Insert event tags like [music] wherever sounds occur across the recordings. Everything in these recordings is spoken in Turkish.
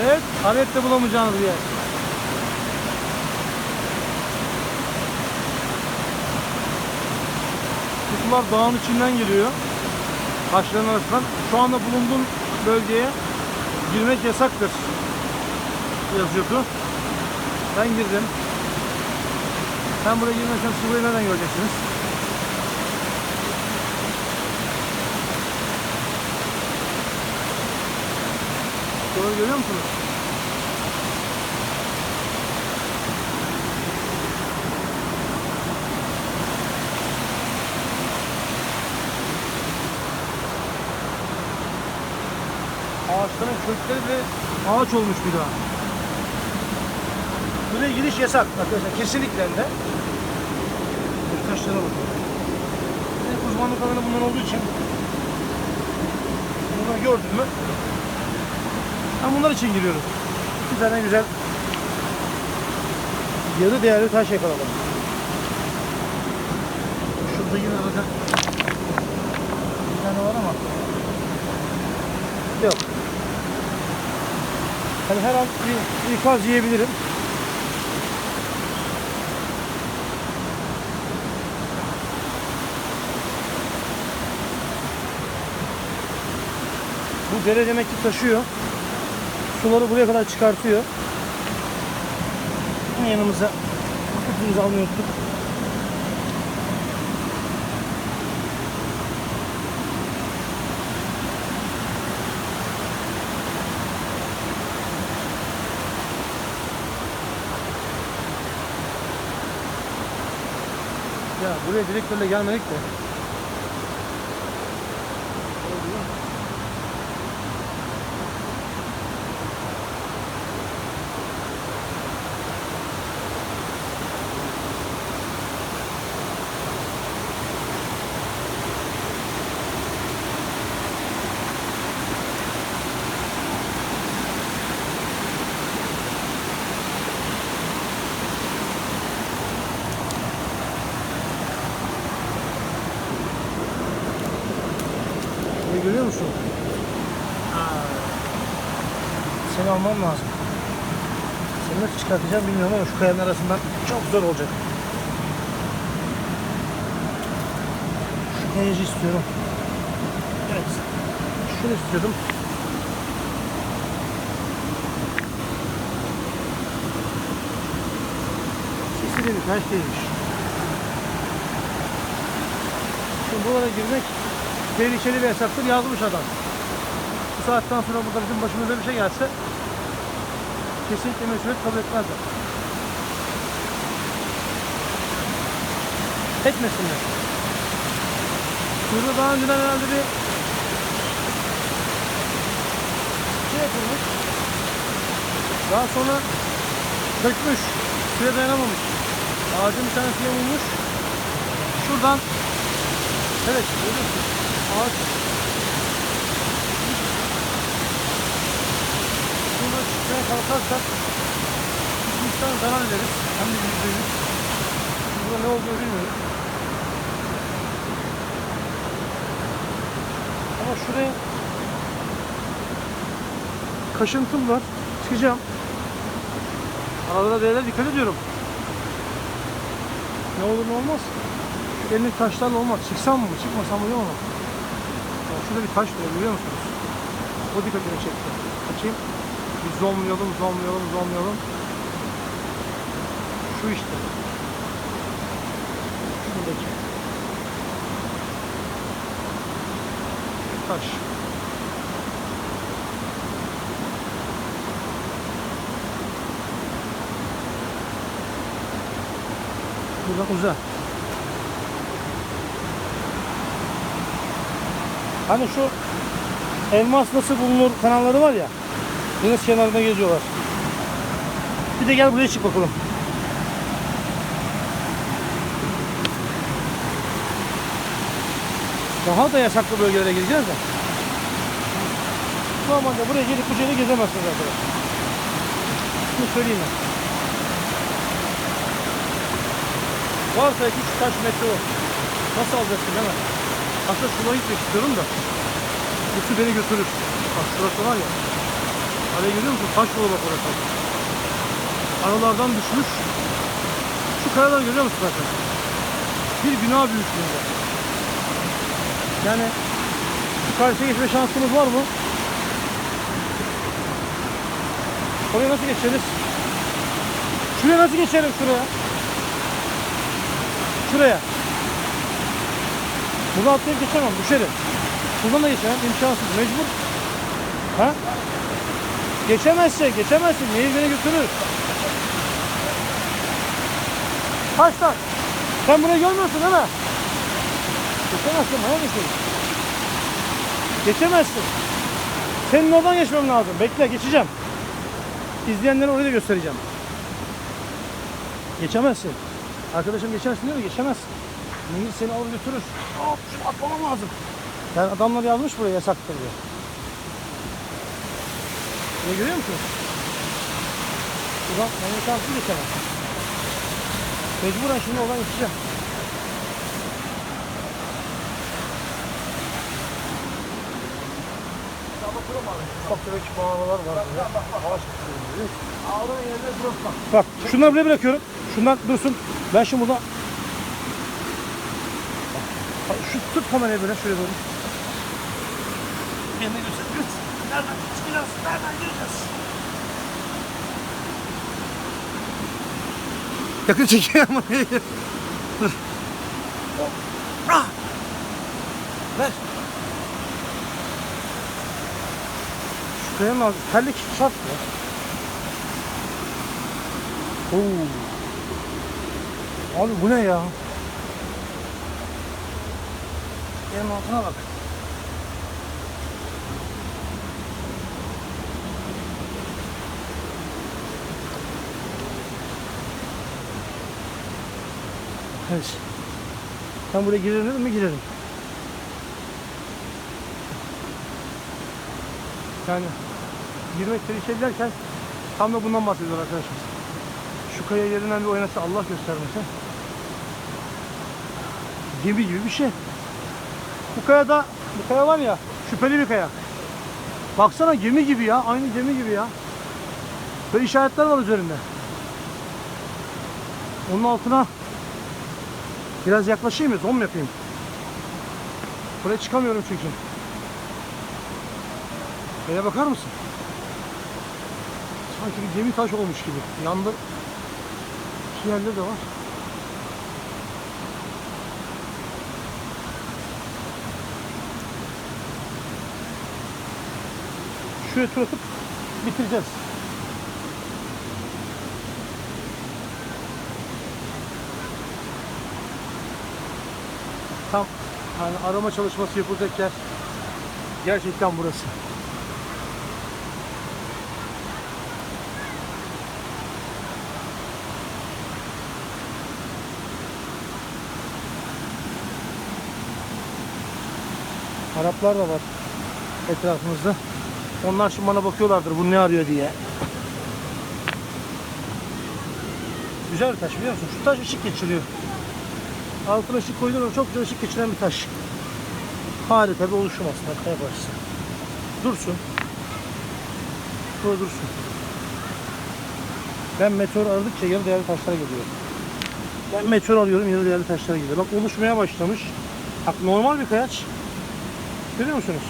Evet, alette bulamayacağınız bir yer. Bu sular dağın içinden geliyor. Taşların arasından. Şu anda bulunduğum bölgeye girmek yasaktır. Yazıyordu. Ben girdim. Sen buraya girmezsen burayı nereden göreceksiniz? Doğru görüyor musunuz? Ağaçların kökleri de ağaç olmuş bir daha. Buraya giriş yasak arkadaşlar. Kesinlikle de. Taşlara bakın. Uzmanlık alanı bunlar olduğu için bunları gördüm mü bunlar için giriyorum. Bir tane güzel yarı değerli taş yakaladım. Şurada yine bakın bir tane var ama yok. Hani her an bir ikaz yiyebilirim. Bu dere demek ki taşıyor. Suları buraya kadar çıkartıyor. Yanımıza kutumumuzu almayı. Ya buraya direktörle gelmedik de. Burayı görüyor musun? Seni almam lazım. Seni nasıl çıkartacağım bilmiyorum ama şu kayanın arasından çok zor olacak. Şu kayacı istiyorum. Evet. Şunu istiyordum. Sesi de bir taş değilmiş. Şimdi buralara girmek tehlikeli ve yasaktır yazmış adam. Bu saatten sonra burada bizim başımıza bir şey gelse kesinlikle mesuliyet kabul etmezler. Etmesinler. Burada daha önceden herhalde bir şey yapılmış. Daha sonra dökmüş. Suya dayanamamış. Ağacın bir tanesi yamulmuş. Şuradan Evet, görüyorsun. Ağaç. Şurada çıkmaya kalkarsak üstten zarar ederiz. Hem de yüzde yüz. Burada ne olduğunu bilmiyorum. Ama şuraya kaşıntım var. Çıkacağım. Aralara değerler dikkat ediyorum. Ne olur ne olmaz. Şu elini taşlarla olmaz. Çıksam mı? Çıkmasam mı? Bak şurada bir taş var görüyor musunuz? O dikkatimi çekti. Açayım. Bir zoomlayalım, zoomlayalım, zoomlayalım. Şu işte. Şuradaki. Taş. Burada uzak. Hani şu elmas nasıl bulunur kanalları var ya. Deniz kenarında geziyorlar. Bir de gel buraya çık bakalım. Daha da yasaklı bölgelere gireceğiz de. Normalde buraya gelip bu celi gezemezsiniz arkadaşlar. Şunu söyleyeyim ben. Varsa iki taş metre o. Nasıl alacaksın hemen? Aslında şuna gitmek istiyorum da. Bu beni götürür. Bak şurası var ya. Araya görüyor musun? Taş dolu bak orası. Aralardan düşmüş. Şu kayalar görüyor musun zaten? Bir günah büyüklüğünde. Yani şu karşıya geçme şansımız var mı? Oraya nasıl geçeriz? Şuraya nasıl geçerim şuraya? Şuraya. Buradan atlayıp geçemem, düşerim. Buradan da geçemem, imkansız, mecbur. Ha? Geçemezse, geçemezsin. Nehir beni götürür. Kaç taş? Sen burayı görmüyorsun değil mi? Geçemezsin, bana geçelim. Geçemezsin. Senin oradan geçmem lazım. Bekle, geçeceğim. İzleyenlere orayı da göstereceğim. Geçemezsin. Arkadaşım geçersin diyor geçemezsin. Nehir seni alır götürür. Şunu atlamam lazım. Yani adamlar yazmış buraya yasaktır diye. Ne görüyor musun? Buradan ben imkansız geçemem. Mecburen şimdi oradan geçeceğim. Ufak tefek mağaralar var burada. Ağaç yerine bırakma. Bak şunları buraya bırakıyorum. Şunlar dursun. Ben şimdi burada şu tut kamerayı böyle şöyle doğru. Beni göster. Nereden çıkacağız? Nereden gireceğiz? Yakın çekiyor ama. Dur. Ah! Ver. Şu kaya mı lazım? Terlik şart ya. Oo. Abi bu ne ya? Yerin altına bak. Evet. Ben buraya girerim mi girerim. Yani girmek tehlikeli derken tam da bundan bahsediyor arkadaşlar. Şu kaya yerinden bir oynasa Allah göstermesin. Gemi gibi bir şey. Bu kayada, bu kaya var ya, şüpheli bir kaya. Baksana gemi gibi ya, aynı gemi gibi ya. Böyle işaretler var üzerinde. Onun altına biraz yaklaşayım mı? Zoom yapayım. Buraya çıkamıyorum çünkü. Kaya bakar mısın? Sanki bir gemi taş olmuş gibi. Yanda şu yerler de var. Şuraya tur atıp bitireceğiz. Tam hani arama çalışması yapılacak yer gerçekten burası. Araplar da var etrafımızda. Onlar şimdi bana bakıyorlardır bu ne arıyor diye. Güzel bir taş biliyor musun? Şu taş ışık geçiriyor. Altına ışık koyduğun çok güzel ışık geçiren bir taş. Harika bir oluşum aslında kaya parçası. Dursun. Burada dursun. Ben meteor aradıkça yarı değerli taşlar geliyor. Ben meteor arıyorum yarı değerli taşlar geliyor. Bak oluşmaya başlamış. Bak normal bir kayaç. Görüyor musunuz?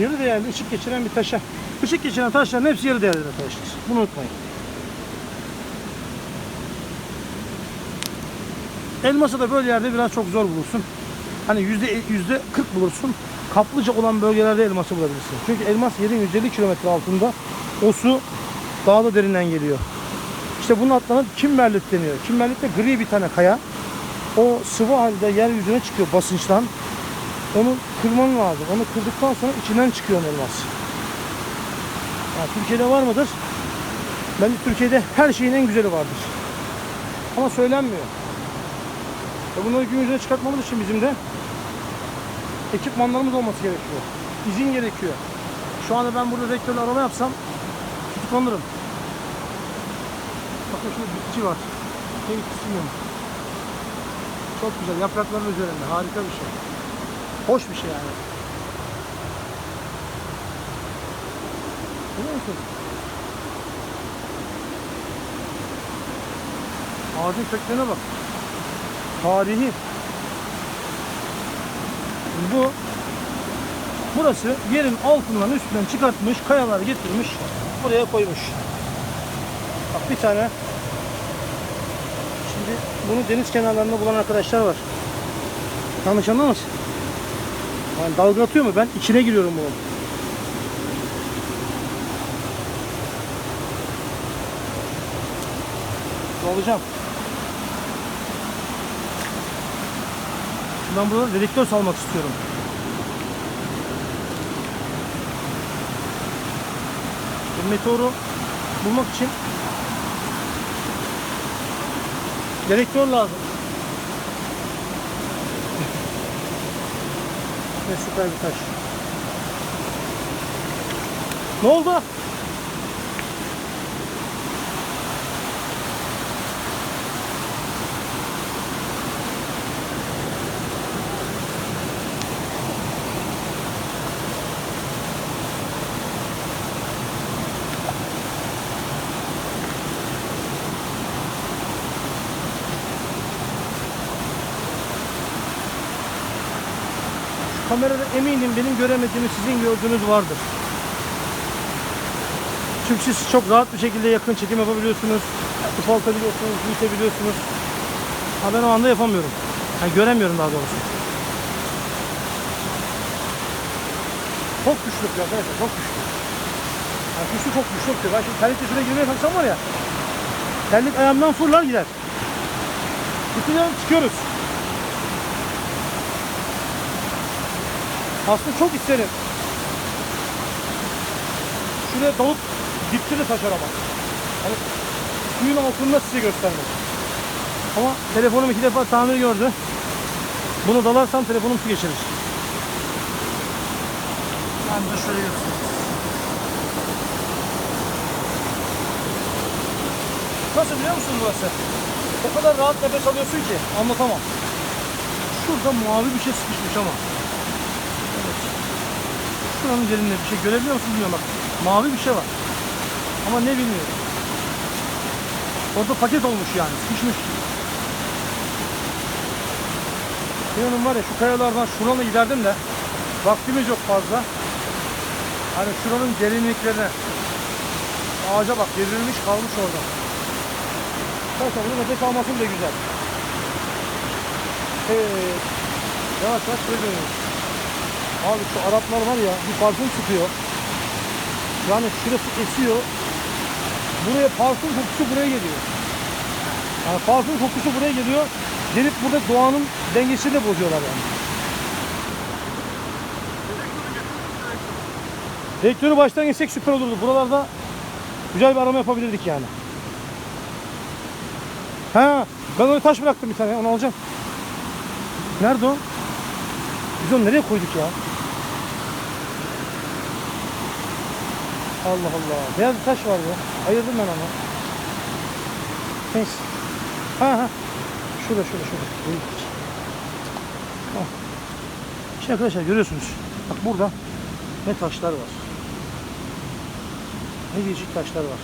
Yarı değerli ışık geçiren bir taşa. Işık geçiren taşların hepsi yarı değerli arkadaşlar. Bunu unutmayın. Elması da böyle yerde biraz çok zor bulursun. Hani yüzde yüzde 40 bulursun. Kaplıca olan bölgelerde elması bulabilirsin. Çünkü elmas yerin 150 kilometre altında. O su daha da derinden geliyor. İşte bunun adına kimberlit deniyor. Kimberlit de gri bir tane kaya. O sıvı halde yeryüzüne çıkıyor basınçtan. Onu kırman lazım. Onu kırdıktan sonra içinden çıkıyor elmas. Yani Türkiye'de var mıdır? Bence Türkiye'de her şeyin en güzeli vardır. Ama söylenmiyor. E bunları gün yüzüne çıkartmamız için bizim de ekipmanlarımız olması gerekiyor. İzin gerekiyor. Şu anda ben burada vektörlü arama yapsam tutuklanırım. Bakın şurada bitki var. Bitkisi mi? Çok güzel. Yaprakların üzerinde. Harika bir şey. Hoş bir şey yani. Görüyor musun? Ağacın köklerine bak. Tarihi. Bu burası yerin altından üstünden çıkartmış, kayalar getirmiş, buraya koymuş. Bak bir tane. Şimdi bunu deniz kenarlarında bulan arkadaşlar var. Yanlış anlamasın. Yani dalga atıyor mu? Ben içine giriyorum bunun. Olacağım. Ben burada dedektör salmak istiyorum. Bu meteoru bulmak için dedektör lazım. [laughs] Ne süper bir taş. Ne oldu? Kamerada eminim benim göremediğimi sizin gördüğünüz vardır. Çünkü siz çok rahat bir şekilde yakın çekim yapabiliyorsunuz. Ufaltabiliyorsunuz, büyütebiliyorsunuz. Ha ben o anda yapamıyorum. Yani göremiyorum daha doğrusu. Çok güçlü bir arkadaşlar, çok güçlü. Yani güçlü çok güçlü. Güçlü. Ben şimdi terlikle şuraya girmeye kalksam var ya. Terlik ayağımdan fırlar gider. Bitiriyorum, çıkıyoruz. Aslında çok isterim. Şuraya dalıp dipte de taşar ama. Hani suyun altında size göstermek. Ama telefonum iki defa tamir gördü. Bunu dalarsam telefonum su geçirir. Ben de şöyle göstereyim. Nasıl biliyor musunuz burası? O kadar rahat nefes alıyorsun ki anlatamam. Şurada mavi bir şey sıkışmış ama. Şuranın üzerinde bir şey görebiliyor musun bilmiyorum bak. Mavi bir şey var. Ama ne bilmiyorum. Orada paket olmuş yani. Sıkışmış. İnanın var ya şu kayalardan şurana giderdim de vaktimiz yok fazla. Hani şuranın derinliklerine ağaca bak devrilmiş kalmış orada. Neyse bunun nefes alması bile güzel. Evet. Yavaş yavaş şuraya dönüyoruz. Abi şu Araplar var ya bir parfüm sıkıyor. Yani şurası esiyor. Buraya parfüm kokusu buraya geliyor. Yani parfüm kokusu buraya geliyor. Gelip burada doğanın dengesini de bozuyorlar yani. Direktörü baştan geçsek süper olurdu. Buralarda güzel bir arama yapabilirdik yani. Ha, ben oraya taş bıraktım bir tane. Onu alacağım. Nerede o? Biz onu nereye koyduk ya? Allah Allah. Beyaz bir taş var ya. Ayırdım ben onu. Neyse. Ha ha. Şurada şurada şurada. Ha. Şimdi arkadaşlar görüyorsunuz. Bak burada ne taşlar var. Ne değişik taşlar var.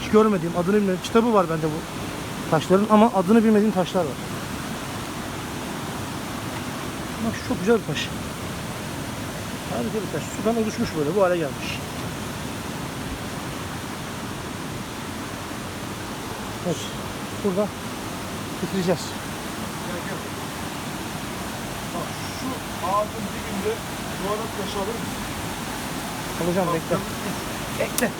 Hiç görmediğim, adını bilmediğim kitabı var bende bu taşların ama adını bilmediğim taşlar var. Bak şu çok güzel bir taş. Harika bir taş. Sudan oluşmuş böyle bu hale gelmiş. Evet. Burada bitireceğiz. Bak şu ağacın dibinde yuvarlak taşı alır mısın? Alacağım bekle. Bekle.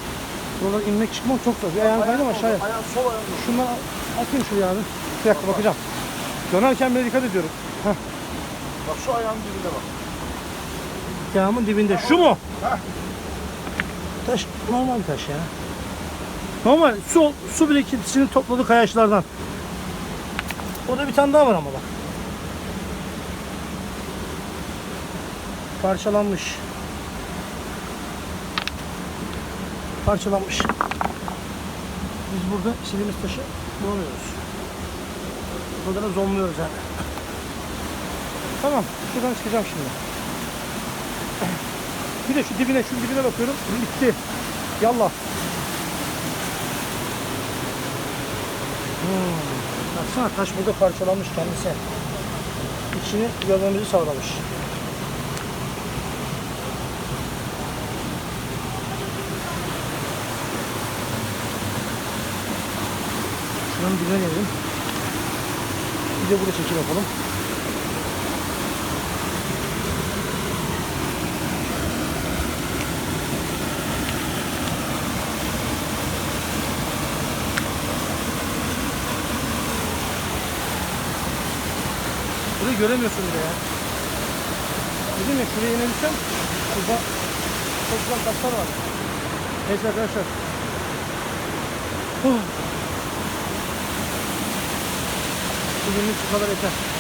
Buradan inmek çıkmak çok zor. Bir ayağın kaydı mı aşağıya? Ayağın sol ayağın. Şunları atayım şuraya abi. Bir dakika bakacağım. Dönerken bile dikkat ediyorum. Heh. Bak şu ayağın dibinde bak. Ayağımın dibinde. Şu mu? Taş normal taş ya. Normal su su birikintisini topladı kayaçlardan. Orada bir tane daha var ama bak. Parçalanmış. Parçalanmış. Biz burada istediğimiz taşı bulamıyoruz. Burada da zonluyoruz yani. [laughs] Tamam. Şuradan çıkacağım şimdi. Bir de şu dibine, şu dibine bakıyorum. Bitti. Yallah. Hmm. Baksana taş burada parçalanmış kendisi. İçini görmemizi sağlamış. Şuranın dibine gelelim. Bir de burada çekim yapalım. Burayı göremiyorsun bile ya. Dedim ya şuraya inebilsem şurada çok güzel taşlar var. Neyse arkadaşlar. Bugünlük bu kadar yeter.